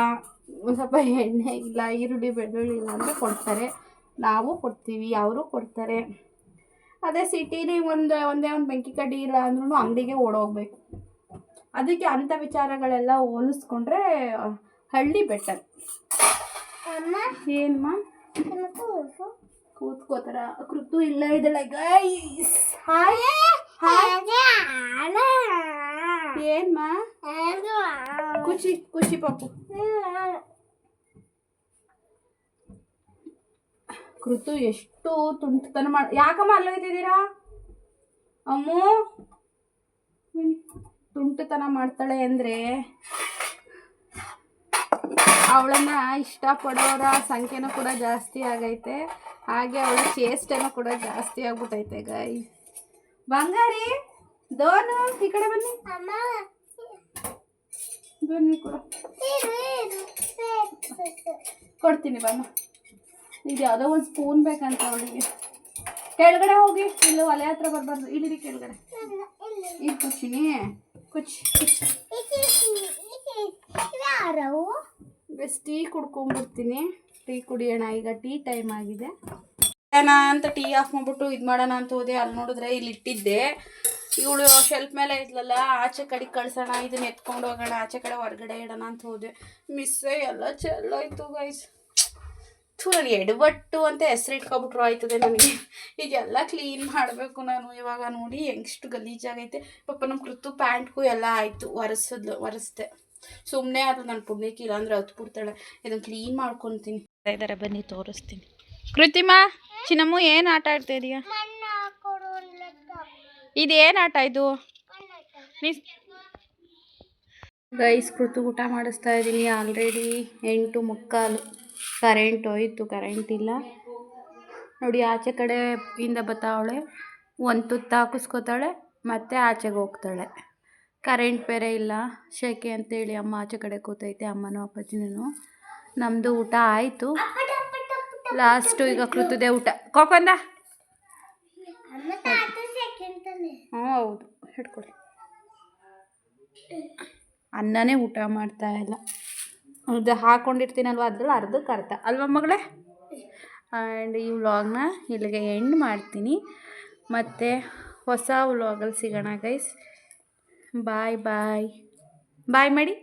ಒಂದು ಸ್ವಲ್ಪ ಎಣ್ಣೆ ಇಲ್ಲ ಈರುಳ್ಳಿ ಬೆಳ್ಳುಳ್ಳಿ ಇಲ್ಲ ಅಂದರೆ ಕೊಡ್ತಾರೆ. ನಾವು ಕೊಡ್ತೀವಿ ಅವರು ಕೊಡ್ತಾರೆ. ಅದೇ ಸಿಟೀಲಿ ಒಂದು ಒಂದೇ ಒಂದು ಬೆಂಕಿ ಕಡ್ಡಿ ಇಲ್ಲ ಅಂದ್ರೂ ಅಂಗಡಿಗೆ ಓಡೋಗ್ಬೇಕು. ಅದಕ್ಕೆ ಅಂಥ ವಿಚಾರಗಳೆಲ್ಲ ಹೋಲಿಸ್ಕೊಂಡ್ರೆ ಹಳ್ಳಿ ಬೆಟರ್ ಏನಮ್ಮ? ಕೂತ್ಕೋತಾರ. ಕೃತು ಇಲ್ಲ ಇದ್ದಾಳೆ ಗೈಸ್ ಹಾಯ್ ಖುಷಿ ಖುಷಿ ಪಾಪು ಕೃತು ಎಷ್ಟು ತುಂಟತನ ಮಾಡ, ಯಾಕಮ್ಮ ಅಲ್ಲೋಯ್ತಿದ್ದೀರಾ ಅಮ್ಮು. ತುಂಟತನ ಮಾಡ್ತಾಳೆ ಅಂದರೆ ಅವಳನ್ನ ಇಷ್ಟಪಡೋರ ಸಂಖ್ಯೆನೂ ಕೂಡ ಜಾಸ್ತಿ ಆಗೈತೆ. ಹಾಗೆ ಅವಳು ಚೇಷ್ಟೆನೂ ಕೂಡ ಜಾಸ್ತಿ ಆಗ್ಬಿಟ್ಟೈತೆ ಗಾಯಿ ಬಂಗಾರಿ ದೋನು ಈ ಕಡೆ ಬನ್ನಿ. ಅಮ್ಮ. ಬನ್ನಿ ಕೂಡ. ಇದು ಇದು ಕೊಡ್ತೀನಿ ಬಮ್ಮ ಇದು ಯಾವುದೋ ಒಂದು ಸ್ಪೂನ್ ಬೇಕಂತ ಅವಳಿಗೆ. ಕೆಳಗಡೆ ಹೋಗಿ ಇಲ್ಲ ಒಲೆ ಹತ್ರ ಬರಬಾರ್ದು. ಇಲ್ಲಿ ಕೆಳಗಡೆ. ಈಗ ಕುಚ್ಚಿನಿ ಕುಚ್ಚಿ ಯಾರವು ಬೆಸ್ಟ್ ಟೀ ಕುಡ್ಕೊಂಡ್ಬಿಡ್ತೀನಿ. ಟೀ ಕುಡಿಯೋಣ. ಈಗ ಟೀ ಟೈಮ್ ಆಗಿದೆ. ಅಂತ ಟೀ ಆಫ್ ಮಾಡ್ಬಿಟ್ಟು ಇದು ಮಾಡೋಣ ಅಂತ ಹೋದೆ. ಅಲ್ಲಿ ನೋಡಿದ್ರೆ ಇಲ್ಲಿ ಇಟ್ಟಿದ್ದೆ. ಇವಳು ಶೆಲ್ಫ್ ಮೇಲೆ ಇದ್ಲಲ್ಲ, ಆಚೆ ಕಡೆ ಕಳ್ಸೋಣ, ಇದನ್ನ ಎತ್ಕೊಂಡು ಹೋಗೋಣ, ಆಚೆ ಕಡೆ ಹೊರಗಡೆ ಇಡೋಣ ಅಂತ ಹೋದೆ. ಮಿಸ್ಸೇ ಎಲ್ಲ ಚೆಲ್ಲೋಯ್ತು ಗೈಸ್ ಥೂ ನಾನು ಎಡವಟ್ಟು ಅಂತ ಹೆಸರು ಇಟ್ಕೊಬಿಟ್ರು ಆಯ್ತದೆ ನನಗೆ. ಇದೆಲ್ಲ ಕ್ಲೀನ್ ಮಾಡಬೇಕು ನಾನು. ಇವಾಗ ನೋಡಿ ಹೆಂಗಷ್ಟು ಗಲೀಜಾಗೈತೆ. ಪಾಪ ನಮ್ಮ ಕೃತು ಪ್ಯಾಂಟ್ಗೂ ಎಲ್ಲ ಆಯಿತು. ಒರೆಸಿದ್ಲು, ಒರೆಸ್ದೆ. ಸುಮ್ಮನೆ ಅದು ನನ್ನ ಪುಣ್ಯಕ್ಕೆ ಇಲ್ಲಾಂದ್ರೆ ಹತ್ಬಿಡ್ತಾಳೆ. ಇದನ್ನು ಕ್ಲೀನ್ ಮಾಡ್ಕೊತೀನಿ. ಇದ್ದಾರೆ ಬನ್ನಿ, ತೋರಿಸ್ತೀನಿ. ಕೃತಿಮಾ, ಚಿನ್ನಮ್ಮು, ಏನು ಆಟ ಆಡ್ತಾ ಇದೀಯಾ? ಇದು ಇದೇನು ಆಟ ಇದು? ಗೈಸ್ ಕೃತು ಊಟ ಮಾಡಿಸ್ತಾ ಇದ್ದೀನಿ ಆಲ್ರೆಡಿ ಎಂಟು ಮುಕ್ಕಾಲು. ಕರೆಂಟ್ ಹೋಯ್ತು ಕರೆಂಟ್ ಇಲ್ಲ. ನೋಡಿ, ಆಚೆ ಕಡೆ ಇಂದ ಬತ್ತಾವಳೆ. ಒಂದು ತುತ್ತು ಹಾಕಿಸ್ಕೊತಾಳೆ, ಮತ್ತೆ ಆಚೆಗೆ ಹೋಗ್ತಾಳೆ. ಕರೆಂಟ್ ಬೇರೆ ಇಲ್ಲ. ಶೆಕೆ ಅಂತೇಳಿ ಅಮ್ಮ ಆಚೆ ಕಡೆ ಕೂತೈತೆ, ಅಮ್ಮನೂ ಅಪ್ಪಾಜಿನೂ. ನಮ್ಮದು ಊಟ ಆಯಿತು. ಲಾಸ್ಟು ಈಗ ಕೃತುದೇ ಊಟ. ಕೋಕೊಂದ ಹ್ಞೂ ಹೌದು. ಹಿಡ್ಕೊಡಿ ಅನ್ನನೇ ಊಟ ಮಾಡ್ತಾ ಇಲ್ಲ. ಅದು ಹಾಕ್ಕೊಂಡಿರ್ತೀನಲ್ವ ಅದ್ರಲ್ಲಿ ಅರ್ಧಕ್ಕೆ ಅರ್ಧ ಅಲ್ವಾ ಮಗಳೇ? ಆ್ಯಂಡ್ ಈ ವ್ಲಾಗ್ನ ಇಲ್ಲಿಗೆ ಎಂಡ್ ಮಾಡ್ತೀನಿ. ಮತ್ತು ಹೊಸ ವ್ಲಾಗಲ್ಲಿ ಸಿಗೋಣ ಗೈಸ್ ಬಾಯ್ ಬಾಯ್ ಬಾಯ್ ಮಾಡಿ